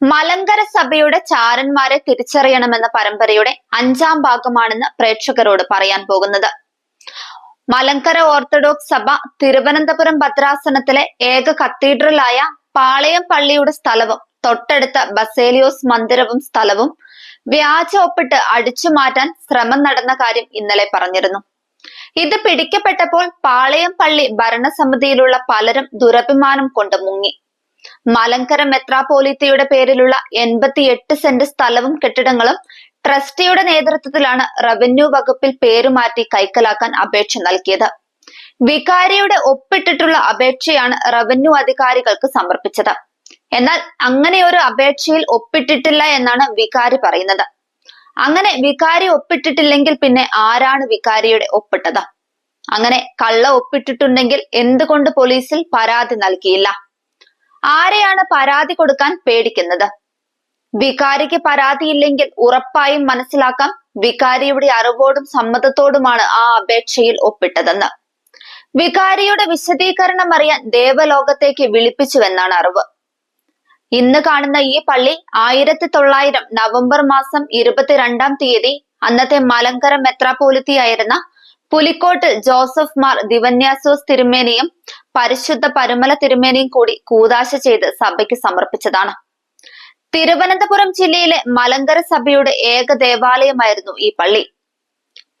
മലങ്കര സഭയുടെ ചാരന്മാരെ തിരിച്ചറിയണമെന്ന പരമ്പരയുടെ അഞ്ചാം ഭാഗമാണെന്ന് പ്രേക്ഷകരോട് പറയാൻ പോകുന്നത്. മലങ്കര ഓർത്തഡോക്സ് സഭ തിരുവനന്തപുരം ഭദ്രാസനത്തിലെ ഏക കത്തീഡ്രലായ പാളയം പള്ളിയുടെ സ്ഥലവും തൊട്ടടുത്ത ബസേലിയോസ് മന്ദിരവും സ്ഥലവും വ്യാജ ഒപ്പിട്ട് അടിച്ചു മാറ്റാൻ ശ്രമം നടന്ന കാര്യം ഇന്നലെ പറഞ്ഞിരുന്നു. ഇത് പിടിക്കപ്പെട്ടപ്പോൾ പാളയം പള്ളി ഭരണസമിതിയിലുള്ള പലരും ദുരഭിമാനം കൊണ്ട് മുങ്ങി. മലങ്കര മെത്രാപോലിത്തയുടെ പേരിലുള്ള എൺപത്തിയെട്ട് സെന്റ് സ്ഥലവും കെട്ടിടങ്ങളും ട്രസ്റ്റിയുടെ നേതൃത്വത്തിലാണ് റവന്യൂ വകുപ്പിൽ പേരുമാറ്റി കൈക്കലാക്കാൻ അപേക്ഷ നൽകിയത്. വികാരിയുടെ ഒപ്പിട്ടിട്ടുള്ള അപേക്ഷയാണ് റവന്യൂ അധികാരികൾക്ക് സമർപ്പിച്ചത്. എന്നാൽ അങ്ങനെ ഒരു അപേക്ഷയിൽ ഒപ്പിട്ടിട്ടില്ല എന്നാണ് വികാരി പറയുന്നത്. അങ്ങനെ വികാരി ഒപ്പിട്ടിട്ടില്ലെങ്കിൽ പിന്നെ ആരാണ് വികാരിയുടെ ഒപ്പിട്ടത്? അങ്ങനെ കള്ള ഒപ്പിട്ടിട്ടുണ്ടെങ്കിൽ എന്തുകൊണ്ട് പോലീസിൽ പരാതി നൽകിയില്ല? ആരെയാണ് പരാതി കൊടുക്കാൻ പേടിക്കുന്നത്? വികാരിക്ക് പരാതിയില്ലെങ്കിൽ ഉറപ്പായും മനസ്സിലാക്കാം വികാരിയുടെ അറിവോടും സമ്മതത്തോടുമാണ് ആ അപേക്ഷയിൽ ഒപ്പിട്ടതെന്ന്. വികാരിയുടെ വിശദീകരണം അറിയാൻ ദേവലോകത്തേക്ക് വിളിപ്പിച്ചുവെന്നാണ് അറിവ്. ഇന്ന് കാണുന്ന ഈ പള്ളി ആയിരത്തി തൊള്ളായിരം നവംബർ മാസം ഇരുപത്തിരണ്ടാം തീയതി അന്നത്തെ മലങ്കര മെത്രാപോലിത്തിയായിരുന്ന പുലിക്കോട്ട് ജോസഫ് മാർ ദിവന്യാസോസ് തിരുമേനിയും പരിശുദ്ധ പരുമല തിരുമേനിയും കൂടി കൂതാശ ചെയ്ത് സഭയ്ക്ക് സമർപ്പിച്ചതാണ്. തിരുവനന്തപുരം ജില്ലയിലെ മലങ്കര സഭയുടെ ഏക ദേവാലയമായിരുന്നു ഈ പള്ളി.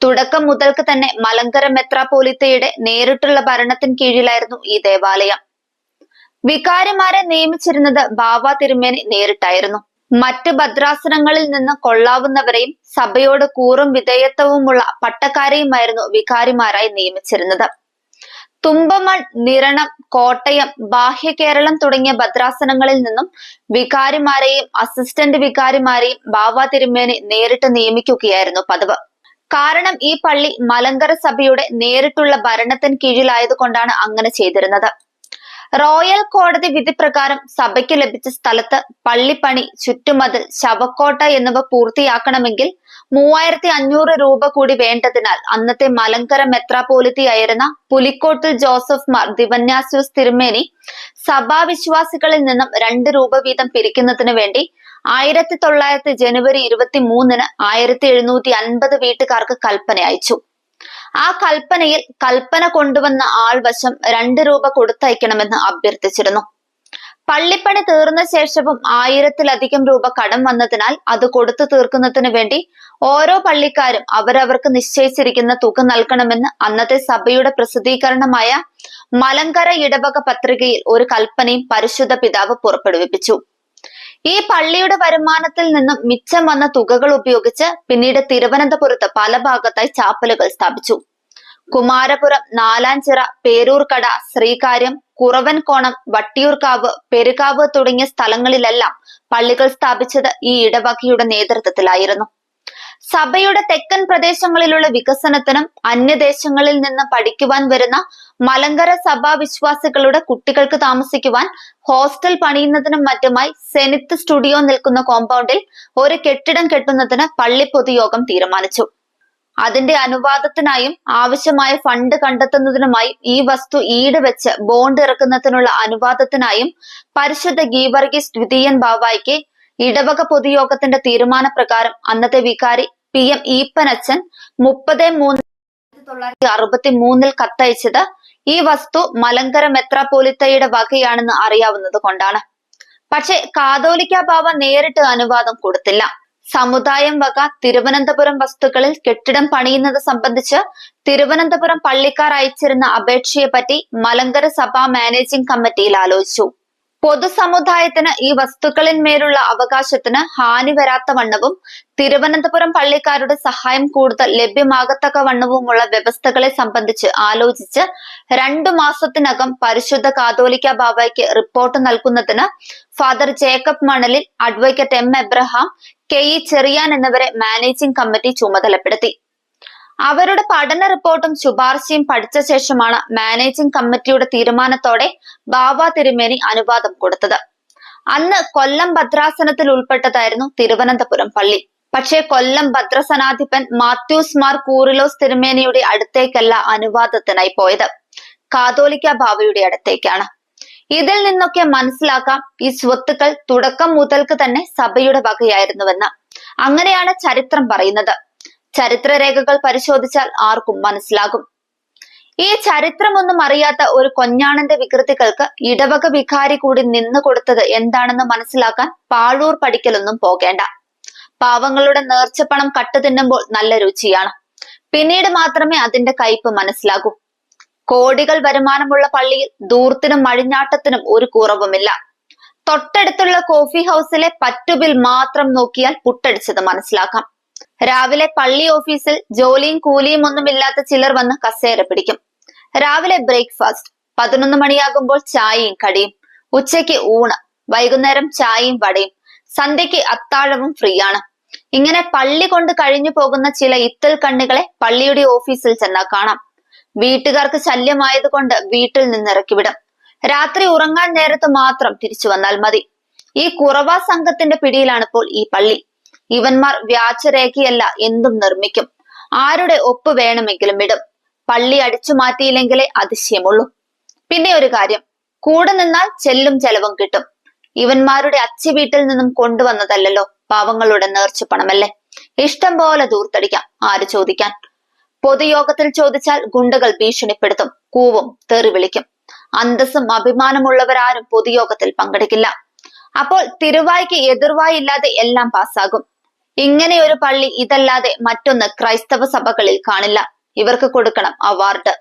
തുടക്കം മുതൽക്ക് തന്നെ മലങ്കര മെത്രാപോലിത്തയുടെ നേരിട്ടുള്ള ഭരണത്തിന് കീഴിലായിരുന്നു ഈ ദേവാലയം. വികാരിമാരെ നിയമിച്ചിരുന്നത് ബാവ തിരുമേനി നേരിട്ടായിരുന്നു. മറ്റ് ഭദ്രാസനങ്ങളിൽ നിന്ന് കൊള്ളാവുന്നവരെയും സഭയോട് കൂറും വിധേയത്വവുമുള്ള പട്ടക്കാരെയുമായിരുന്നു വികാരിമാരായി നിയമിച്ചിരുന്നത്. തുമ്പമൺ നിരണം കോട്ടയം ബാഹ്യ കേരളം തുടങ്ങിയ ഭദ്രാസനങ്ങളിൽ നിന്നും വികാരിമാരെയും അസിസ്റ്റന്റ് വികാരിമാരെയും ബാവ തിരുമേനി നേരിട്ട് നിയമിക്കുകയായിരുന്നു പതിവ്. കാരണം ഈ പള്ളി മലങ്കര സഭയുടെ നേരിട്ടുള്ള ഭരണത്തിന് കീഴിലായതുകൊണ്ടാണ് അങ്ങനെ ചെയ്തിരുന്നത്. റോയൽ കോടതി വിധി പ്രകാരം സഭയ്ക്ക് ലഭിച്ച സ്ഥലത്ത് പള്ളിപ്പണി ചുറ്റുമതിൽ ശവക്കോട്ട എന്നിവ പൂർത്തിയാക്കണമെങ്കിൽ മൂവായിരത്തി അഞ്ഞൂറ് രൂപ കൂടി വേണ്ടതിനാൽ അന്നത്തെ മലങ്കര മെത്രാപോലിത്തിയായിരുന്ന പുലിക്കോട്ടിൽ ജോസഫ് മാർ ദിവന്യാസ്യൂസ് തിരുമേനി സഭാവിശ്വാസികളിൽ നിന്നും രണ്ട് രൂപ വീതം പിരിക്കുന്നതിന് വേണ്ടി ആയിരത്തി തൊള്ളായിരത്തി ജനുവരി ഇരുപത്തി മൂന്നിന് ആയിരത്തി എഴുന്നൂറ്റി അൻപത് വീട്ടുകാർക്ക് കൽപ്പന അയച്ചു. ആ കൽപ്പനയിൽ കൽപ്പന കൊണ്ടുവന്ന ആൾ വശം രണ്ട് രൂപ കൊടുത്തയക്കണമെന്ന് അഭ്യർത്ഥിച്ചിരുന്നു. പള്ളിപ്പണി തീർന്ന ശേഷവും ആയിരത്തിലധികം രൂപ കടം വന്നതിനാൽ അത് കൊടുത്തു തീർക്കുന്നതിന് വേണ്ടി ഓരോ പള്ളിക്കാരും അവരവർക്ക് നിശ്ചയിച്ചിരിക്കുന്ന തുക നൽകണമെന്ന് അന്നത്തെ സഭയുടെ പ്രസിദ്ധീകരണമായ മലങ്കര ഇടവക പത്രികയിൽ ഒരു കൽപ്പനയും പരിശുദ്ധ പിതാവ് പുറപ്പെടുവിപ്പിച്ചു. ഈ പള്ളിയുടെ വരുമാനത്തിൽ നിന്നും മിച്ചം വന്ന തുകകൾ ഉപയോഗിച്ച് പിന്നീട് തിരുവനന്തപുരത്ത് പല ഭാഗത്തായി ചാപ്പലുകൾ സ്ഥാപിച്ചു. കുമാരപുരം നാലാഞ്ചിറ പേരൂർക്കട ശ്രീകാര്യം കുറവൻകോണം വട്ടിയൂർക്കാവ് പെരുകാവ് തുടങ്ങിയ സ്ഥലങ്ങളിലെല്ലാം പള്ളികൾ സ്ഥാപിച്ചത് ഈ ഇടവകയുടെ നേതൃത്വത്തിലായിരുന്നു. സഭയുടെ തെക്കൻ പ്രദേശങ്ങളിലുള്ള വികസനത്തിനും അന്യദേശങ്ങളിൽ നിന്ന് പഠിക്കുവാൻ വരുന്ന മലങ്കര സഭാ വിശ്വാസികളുടെ കുട്ടികൾക്ക് താമസിക്കുവാൻ ഹോസ്റ്റൽ പണിയുന്നതിനും മറ്റുമായി സെനിത്ത് സ്റ്റുഡിയോ നിൽക്കുന്ന കോമ്പൗണ്ടിൽ ഒരു കെട്ടിടം കെട്ടുന്നതിന് പള്ളി പൊതുയോഗം തീരുമാനിച്ചു. അതിന്റെ അനുവാദത്തിനായും ആവശ്യമായ ഫണ്ട് കണ്ടെത്തുന്നതിനുമായി ഈ വസ്തു ഈട് വെച്ച് ബോണ്ട് ഇറക്കുന്നതിനുള്ള അനുവാദത്തിനായും പരിശുദ്ധ ഗീവർഗീസ് ദ്വിതീയൻ ബാവായിക്ക് ഇടവക പൊതുയോഗത്തിന്റെ തീരുമാനപ്രകാരം അന്നത്തെ വികാരി പി എം ഈപ്പനച്ചൻ മുപ്പത് മൂന്ന് തൊള്ളായിരത്തി അറുപത്തി മൂന്നിൽ കത്തയച്ചത് ഈ വസ്തു മലങ്കര മെത്രാപോലിത്തയുടെ വകയാണെന്ന് അറിയാവുന്നത് കൊണ്ടാണ്. പക്ഷെ കാതോലിക്ക ബാബ നേരിട്ട് അനുവാദം കൊടുത്തില്ല. സമുദായം വക തിരുവനന്തപുരം വസ്തുക്കളിൽ കെട്ടിടം പണിയുന്നത് സംബന്ധിച്ച് തിരുവനന്തപുരം പള്ളിക്കാർ അയച്ചിരുന്ന അപേക്ഷയെ പറ്റി മലങ്കര സഭാ മാനേജിംഗ് കമ്മിറ്റിയിൽ ആലോചിച്ചു. പൊതുസമുദായത്തിന് ഈ വസ്തുക്കളിന്മേലുള്ള അവകാശത്തിന് ഹാനി വരാത്ത വണ്ണവും തിരുവനന്തപുരം പള്ളിക്കാരുടെ സഹായം കൂടുതൽ ലഭ്യമാകത്തക്ക വണ്ണവുമുള്ള വ്യവസ്ഥകളെ സംബന്ധിച്ച് ആലോചിച്ച് രണ്ടു മാസത്തിനകം പരിശുദ്ധ കാതോലിക്ക ബാബയ്ക്ക് റിപ്പോർട്ട് നൽകുന്നതിന് father Jacob Manalil advocate M Abraham K E Cherian എന്നിവരെ മാനേജിംഗ് കമ്മിറ്റി ചുമതലപ്പെടുത്തി. അവരുടെ പഠന റിപ്പോർട്ടും ശുപാർശയും പഠിച്ച ശേഷമാണ് മാനേജിംഗ് കമ്മിറ്റിയുടെ തീരുമാനത്തോടെ ബാബ തിരുമേനി അനുവാദം കൊടുത്തത്. അന്ന് കൊല്ലം ഭദ്രാസനത്തിൽ ഉൾപ്പെട്ടതായിരുന്നു തിരുവനന്തപുരം പള്ളി. പക്ഷേ കൊല്ലം ഭദ്രസനാധിപൻ മാത്യൂസ് മാർ കൂറിലോസ് തിരുമേനിയുടെ അടുത്തേക്കല്ല അനുവാദത്തിനായി പോയത്. കാതോലിക്ക ബാബയുടെ അടുത്തേക്കാണ്. ഇതിൽ നിന്നൊക്കെ മനസ്സിലാക്കാം ഈ സ്വത്തുക്കൾ തുടക്കം മുതൽക്ക് തന്നെ സഭയുടെ വകയായിരുന്നുവെന്ന്. അങ്ങനെയാണ് ചരിത്രം പറയുന്നത്. ചരിത്രരേഖകൾ പരിശോധിച്ചാൽ ആർക്കും മനസ്സിലാകും. ഈ ചരിത്രമൊന്നും അറിയാത്ത ഒരു കൊഞ്ഞാണന്റെ വികൃതികൾക്ക് ഇടവക വികാരി കൂടി നിന്നു കൊടുത്തത് എന്താണെന്ന് മനസ്സിലാക്കാൻ പാഴൂർ പഠിക്കലൊന്നും പോകേണ്ട. പാവങ്ങളുടെ നേർച്ചപ്പണം കട്ടു തിന്നുമ്പോൾ നല്ല രുചിയാണ്. പിന്നീട് മാത്രമേ അതിന്റെ കയ്പ് മനസ്സിലാകൂ. കോടികൾ വരുമാനമുള്ള പള്ളിയിൽ ദൂർത്തിനും മഴിഞ്ഞാട്ടത്തിനും ഒരു കുറവുമില്ല. തൊട്ടടുത്തുള്ള കോഫി ഹൗസിലെ പറ്റുബിൽ മാത്രം നോക്കിയാൽ പുട്ടടിച്ചത് മനസ്സിലാക്കാം. രാവിലെ പള്ളി ഓഫീസിൽ ജോലിയും കൂലിയും ഒന്നുമില്ലാത്ത ചിലർ വന്ന് കസേര പിടിക്കും. രാവിലെ ബ്രേക്ക്ഫാസ്റ്റ് പതിനൊന്ന് മണിയാകുമ്പോൾ ചായയും കടിയും ഉച്ചയ്ക്ക് ഊണ് വൈകുന്നേരം ചായയും വടയും സന്ധ്യയ്ക്ക് അത്താഴവും ഫ്രീ ആണ് ഇങ്ങനെ പള്ളി കൊണ്ട് കഴിഞ്ഞു പോകുന്ന ചില ഇത്തൽ കണ്ണുകളെ പള്ളിയുടെ ഓഫീസിൽ ചെന്നാൽ കാണാം. വീട്ടുകാർക്ക് ശല്യമായതുകൊണ്ട് വീട്ടിൽ നിന്നിറക്കി വിടും. രാത്രി ഉറങ്ങാൻ നേരത്ത് മാത്രം തിരിച്ചു വന്നാൽ മതി. ഈ കുറവാ സംഘത്തിന്റെ പിടിയിലാണിപ്പോൾ ഈ പള്ളി. ഇവന്മാർ വ്യാജരേഖയല്ല എന്തും നിർമ്മിക്കും. ആരുടെ ഒപ്പ് വേണമെങ്കിലും ഇടും. പള്ളി അടിച്ചു മാറ്റിയില്ലെങ്കിലേ അതിശയമുള്ളൂ. പിന്നെ ഒരു കാര്യം. കൂടെ നിന്നാൽ ചെല്ലും ചെലവും കിട്ടും. ഇവന്മാരുടെ അച്ഛ വീട്ടിൽ നിന്നും കൊണ്ടുവന്നതല്ലല്ലോ പാവങ്ങളുടെ നേർച്ച പണമല്ലേ? ഇഷ്ടം പോലെ ദൂർത്തടിക്കാം ആര് ചോദിക്കാൻ. പൊതുയോഗത്തിൽ ചോദിച്ചാൽ ഗുണ്ടകൾ ഭീഷണിപ്പെടുത്തും കൂവും തെറി വിളിക്കും. അന്തസ്സും അഭിമാനമുള്ളവരാരും പൊതുയോഗത്തിൽ പങ്കെടുക്കില്ല. അപ്പോൾ തിരുവായ്ക്ക് എതിർവായില്ലാതെ എല്ലാം പാസ്സാകും. ഇങ്ങനെ ഒരു പള്ളി ഇതല്ലാതെ മറ്റൊന്ന് ക്രൈസ്തവ സഭകളിൽ കാണില്ല. ഇവർക്ക് കൊടുക്കണം അവാർഡ്.